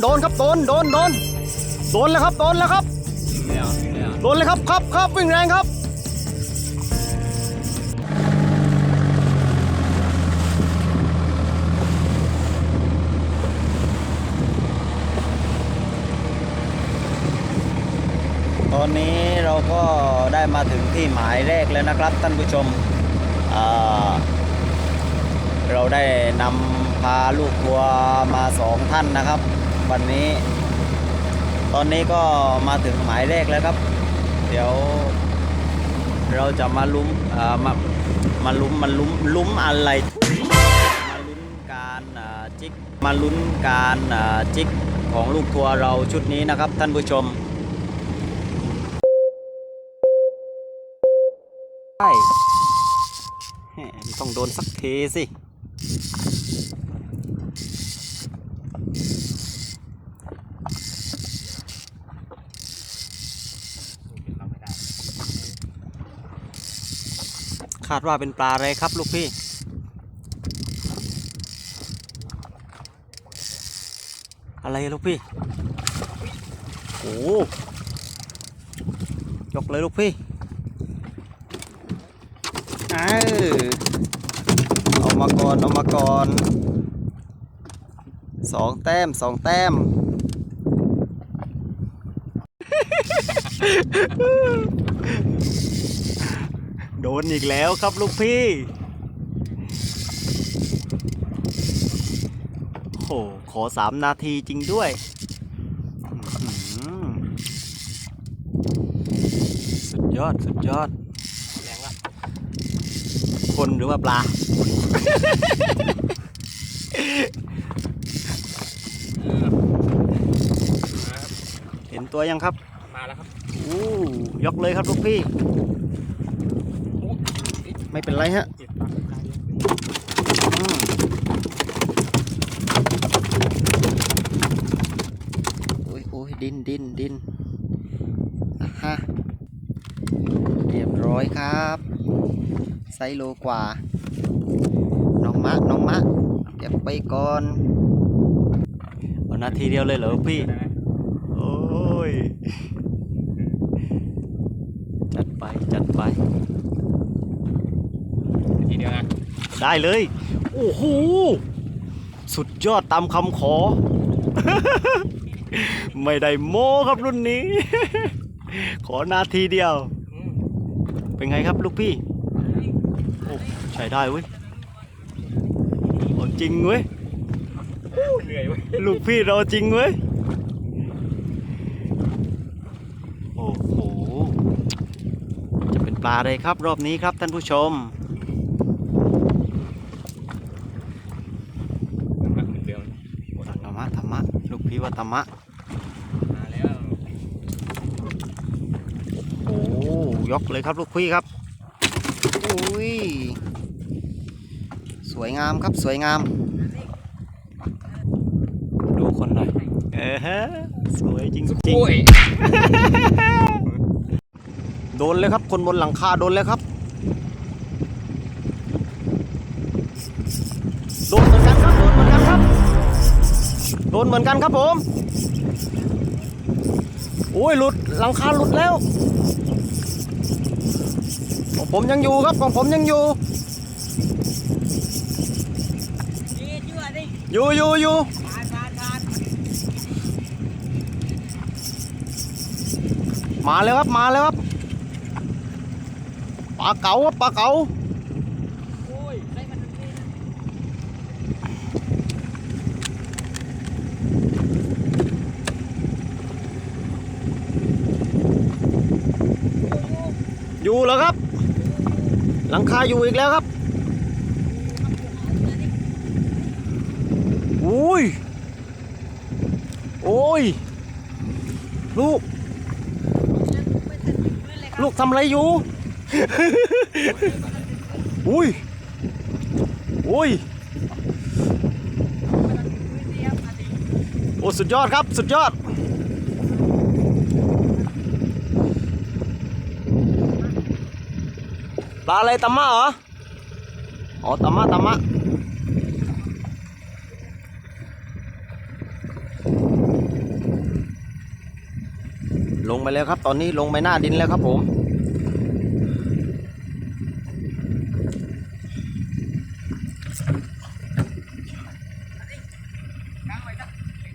โดนครับโดนโดนโดนโดนแล้วครับโดนแล้วครับโดนเลยครับครับครับวิ่งแรงครับตอนนี้เราก็ได้มาถึงที่หมายแรกแล้วนะครับท่านผู้ชม เราได้นำพาลูกทัวมาสองท่านนะครับ วันนี้ ตอนนี้ก็มาถึงหมายแรกแล้วครับ เดี๋ยว เราจะมาลุ้มอ่ามามาลุ้มมาลุ้มลุ้มอะไรมาลุ้นการอ่าจิกมาลุ้นการอ่าจิกของลูกทัวร์เราชุดนี้นะครับ ท่านผู้ชมใช่ต้องโดนสักทีสิ คาดว่าเป็นปลาอะไรครับลูกพี่ อะไรลูกพี่ โอ้ยกเลยลูกพี่เออเอามาก่อน เอามาก่อนสองแต้มสองแต้ม โดนอีกแล้วครับลูกพี่โอ้ขอสามนาทีจริงด้วยอื้อหือสุดยอด สุดยอด แรงละคนหรือว่าปลา เห็นตัวยังครับ มาแล้วครับ อู้ ยกเลยครับลูกพี่ ไม่เป็นไรฮะติดปากปลาเยอะอืมอุ้ยอุ้ยดินดินดินฮะเรียบร้อยครับไซโลกว่า น้องมะ น้องมะ เก็บไปก่อนเอานาทีเดียวเลยเหรอพี่ โอ้ย จัดไป จัดไป ทีเดียวนะ ได้เลย โอ้โห สุดยอดตามคำขอ ไม่ได้โม้ครับรุ่นนี้ ขอนาทีเดียว เป็นไงครับลูกพี่ โอ้ใช้ได้เว้ยเอาจริงเว้ยเหนื่อยเว้ยลูกพี่เราจริงเว้ยโอ้โหจะเป็นปลาอะไรครับรอบนี้ครับท่านผู้ชม เหมือนเดิม ธรรมะธรรมะ ลูกพี่ ว่าธรรมะมาแล้วโอ้ยกเลยครับลูกพี่ครับอุ้ยสวยงามครับสวยงาม ดูคนหน่อยเออฮะสวยจริงจริงโอ้ยโดนเลยครับคนบนหลังคาโดนเลยครับ โดนเหมือนกันครับผมโอ้ยหลุดหลังคาหลุดแล้วของผมยังอยู่ครับของผมยังอยู่ อยู่อยู่อยู่มาแล้วครับมาแล้วครับปลาเก๋าครับปลาเก๋า โอ้ยได้มันนี่ อยู่แล้วครับ หลังคาอยู่อีกแล้วครับอุ้ยโอ้ย ลูก ลูกทำอะไรอยู่ อุ้ยอุ้ยโอ้สุดยอดครับ สุดยอด ปลาอะไรตำมะเหรอ อ๋อตำมะตำมะลงไปแล้วครับ ตอนนี้ลงไปหน้าดินแล้วครับผม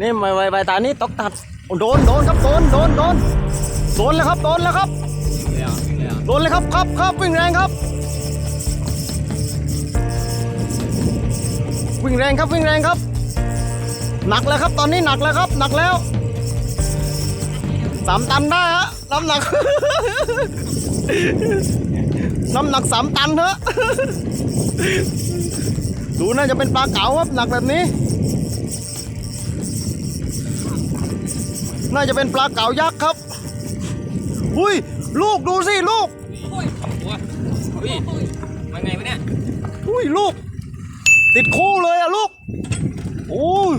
นี่ไม่ไวไปตานี้ตกตัดโดนโดนครับโดนโดนโดนโดนแล้วครับโดนแล้วครับ ลยอะวิ่งเลยอะโดนเลยครับครับครับวิ่งแรงครับ วิ่งแรงครับวิ่งแรงครับ หนักแล้วครับตอนนี้หนักแล้วครับ หนักแล้วสามตันได้ฮะน้ำหนัก น้ำหนักสามตันเถอะดูน่าจะเป็นปลาเก๋าครับหนักแบบนี้ น่าจะเป็นปลาเก๋ายักษ์ครับ อุ้ย ลูกดูสิ ลูก อุ้ยมาไงวะเนี่ยอุ้ยลูก ติดคู่เลยอะลูกโอ้ย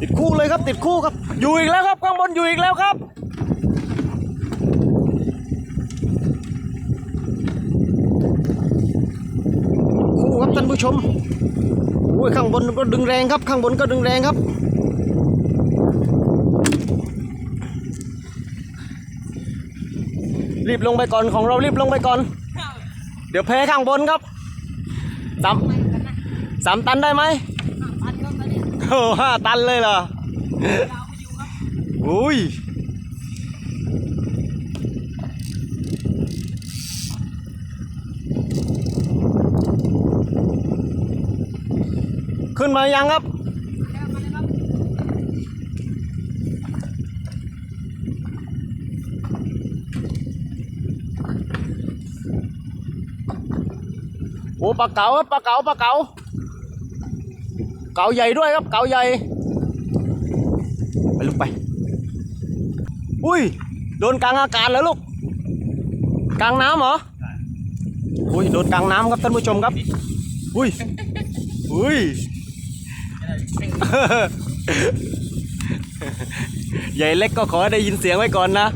ติดคู่เลยครับ ติดคู่ครับ อยู่อีกแล้วครับข้างบนอยู่อีกแล้วครับคู่ครับท่านผู้ชมโอ้ยข้างบนก็ดึงแรงครับ ข้างบนก็ดึงแรงครับ รีบลงไปก่อนของเรารีบลงไปก่อน เดี๋ยวแพ้ข้างบนครับสามสามตันได้ไหมปันก็ตอนนี้โอ้ห้าตันเลยเหรอรอุ้ยขึ้นมายังครับ แล้วมาเลยครับ โอ้ปลาเก๋าครับปลาเก๋าปลาเก๋าเก๋าใหญ่ด้วยครับเก๋าใหญ่ไปลูกไป อุ้ยโดนกลางอากาศแล้วลูกกลางน้ำเหรออุ้ยโดนกลางน้ำครับท่านผู้ชมครับอุ้ยอุ้ยใหญ่เล็กก็ขอให้ได้ยินเสียงไว้ก่อนนะ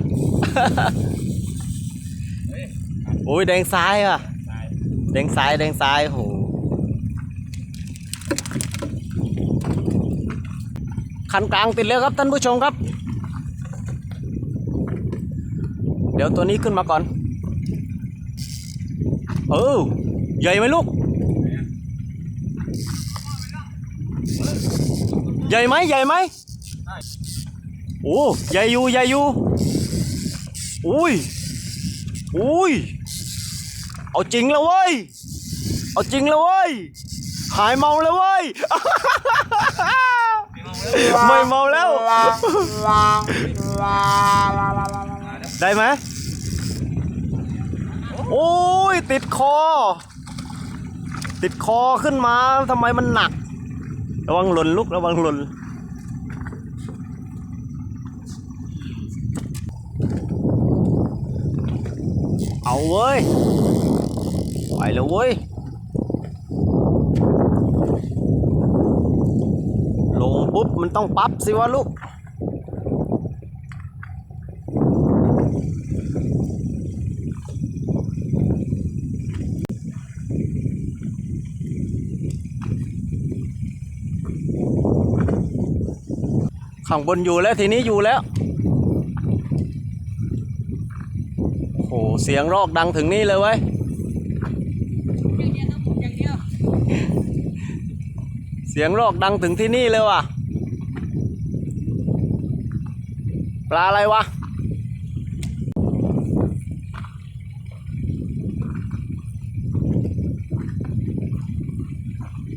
โอ้ยแดงซ้ายอะ ตายแดงซ้ายแดงซ้ายโหคันกลางติดแล้วครับท่านผู้ชมครับ เดี๋ยวตัวนี้ขึ้นมาก่อน เออใหญ่ไหมลูก ใหญ่ไหมใหญ่ไหมโอ้ใหญ่อยู่ใหญ่อยู่อุ้ยอุ้ย เอาจริงแล้วเว้ย เอาจริงแล้วเว้ย หายเมาแล้วเว้ย ไม่เมาแล้ว ได้ไหมโอ้ย ติดคอ ติดคอขึ้นมาทำไมมันหนัก ระวังหล่นลูกระวังหล่นเอาเว้ย ไปแล้วเว้ย ลงปุ๊บ มันต้องปั๊บสิวะลูก ข้างบนอยู่แล้วทีนี้อยู่แล้วโอ้โหเสียงรอกดังถึงนี่เลยเว้ย เสียงรอกดังถึงที่นี่เลยว่ะ ปลาอะไรวะ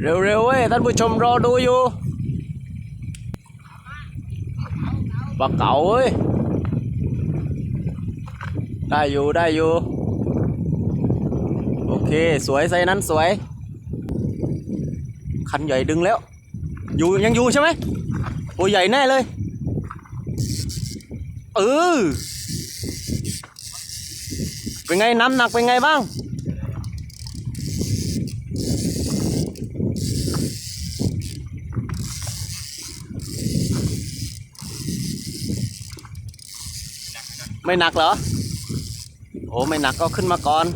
เร็วๆเว้ยท่านผู้ชมรอดูอยู่ปลาเก๋าเว้ย ได้อยู่ได้อยู่ เค สวยใส่นั้นสวย คันใหญ่ดึงแล้ว อยู่ยังอยู่ใช่ไหมโอ้ใหญ่แน่เลยเออเป็นไงน้ำหนักเป็นไงบ้าง ไม่หนักเหรอ โอ้ไม่หนักก็ขึ้นมาก่อน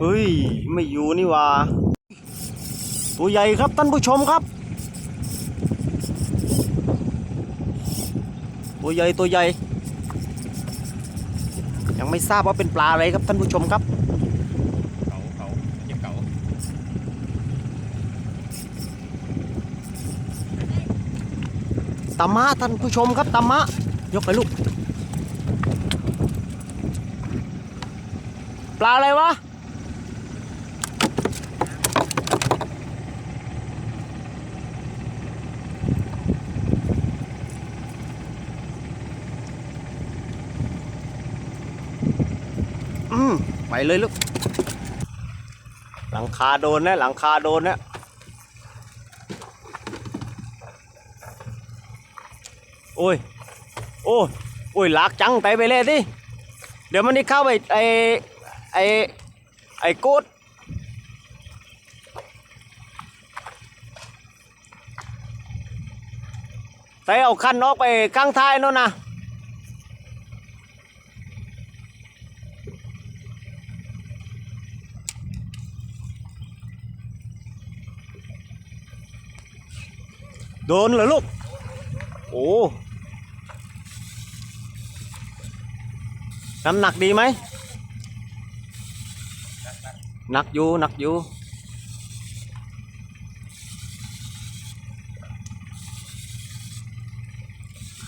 เฮ้ย ไม่อยู่นี่หว่า ตัวใหญ่ครับท่านผู้ชมครับ ตัวใหญ่ตัวใหญ่ ยังไม่ทราบว่าเป็นปลาอะไรครับท่านผู้ชมครับเขาเขาเก็บเขาตามะท่านผู้ชมครับตามะยกไปลูก ปลาอะไรวะ ไปเลยลูก หลังคาโดนนะ หลังคาโดนนะโอ้ย โอ้ยโอ้ยลากจังไปไปเลยดิเดี๋ยวมันนี่เข้าไปไอไอไอโกดไปเอาคันออกไปข้างท้ายโน่นนะ โดนเหรอลูก โอ้น้ำหนักดีไหมหนักอยู่หนักอยู่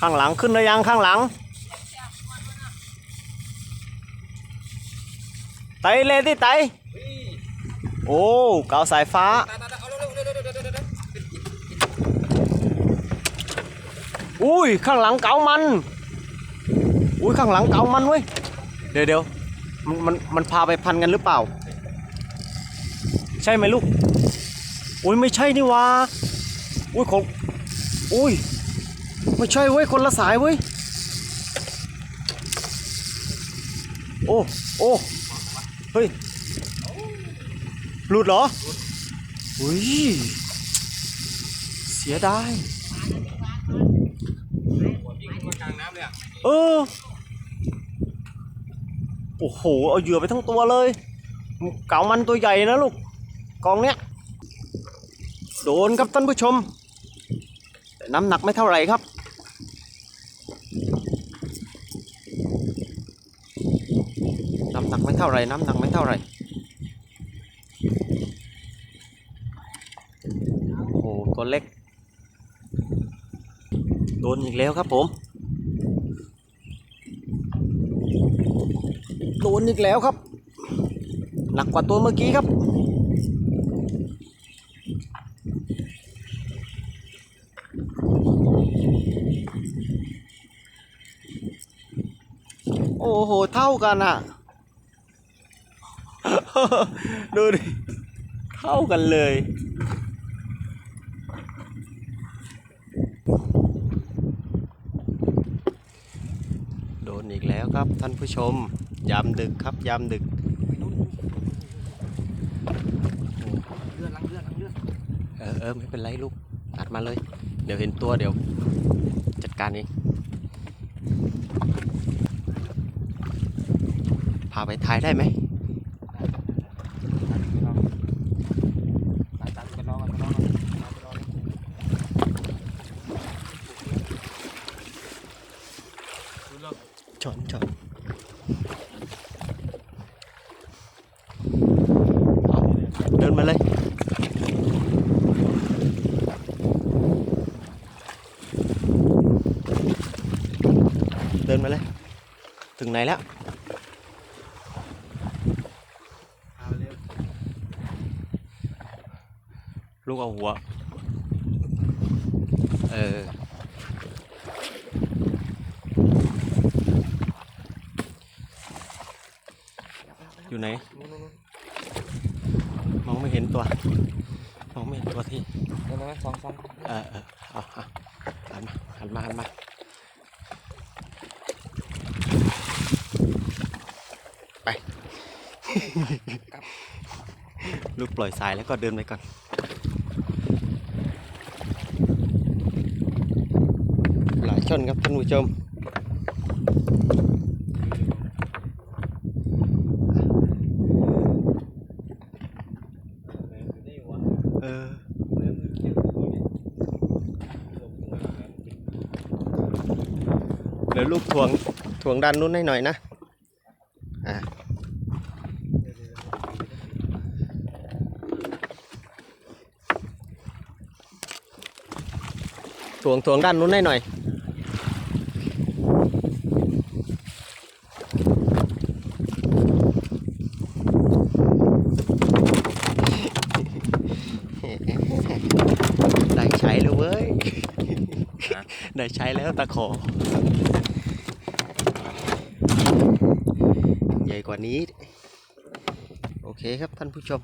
ข้างหลังขึ้นหรือยังข้างหลังไตเลยที่ไตโอ้เกาสายฟ้า ตาตาตาเอาเร็วเร็วเร็วเร็วเร็วเร็วเร็ว อุ้ยข้างหลังเก๋ามัน อุ้ยข้างหลังเก๋ามันเว้ย เดี๋ยวเดี๋ยวมันมันมันพาไปพันกันหรือเปล่า ใช่ไหมลูก อุ้ยไม่ใช่นี่วะอุ้ยของอุ้ยไม่ใช่เว้ยคนละสายเว้ย โอ้โอ้เฮ้ยหลุดเหรออุ้ยเสียดาย หัวยิง มากลางน้ำเลยอะเออโอ้โหเอาเหยื่อไปทั้งตัวเลยเก๋ามันตัวใหญ่นะลูกกองเนี้ยโดนครับท่านผู้ชม แต่น้ำหนักไม่เท่าไหร่ครับ น้ำหนักไม่เท่าไหร่น้ำหนักไม่เท่าไหร่โอ้ตัวเล็ก โดนอีกแล้วครับผม โดนอีกแล้วครับ หนักกว่าตัวเมื่อกี้ครับโอ้โห เท่ากันอะดูดิ เท่ากันเลย โดนอีกแล้วครับท่านผู้ชม ยามดึกครับ ยามดึกเลือดลังเลือดลังเลือดเออเออไม่เป็นไรลูกตัดมาเลย เดี๋ยวเห็นตัวเดี๋ยว จัดการเองพาไปถ่ายได้ไหมตาตาไปรอกันไปรอกันไปรอกัน ชนชนเอาเดินมาเลย เดินมาเลย ถึ งไหนแล้วเอาเร็วลูกเอาหัว เออ อยู่ไหน มองไม่เห็นตัว มองไม่เห็นตัวที่เดี๋ยวมาสองสองเออเออเอาเอาหันมาหันมาหันมา ไป ลูก ปล่อยสายแล้วก็เดินไปก่อนหลายชนครับท่านผู้ชมเออเดี๋ยวลูกถ่วงถ่วงด้านนู้นให้หน่อยนะ ถ่วงถ่วงด้านนู้นให้หน่อย ได้ใช้แล้วเว้ย ได้ใช้แล้วตะขอ ใหญ่กว่านี้ โอเคครับท่านผู้ชม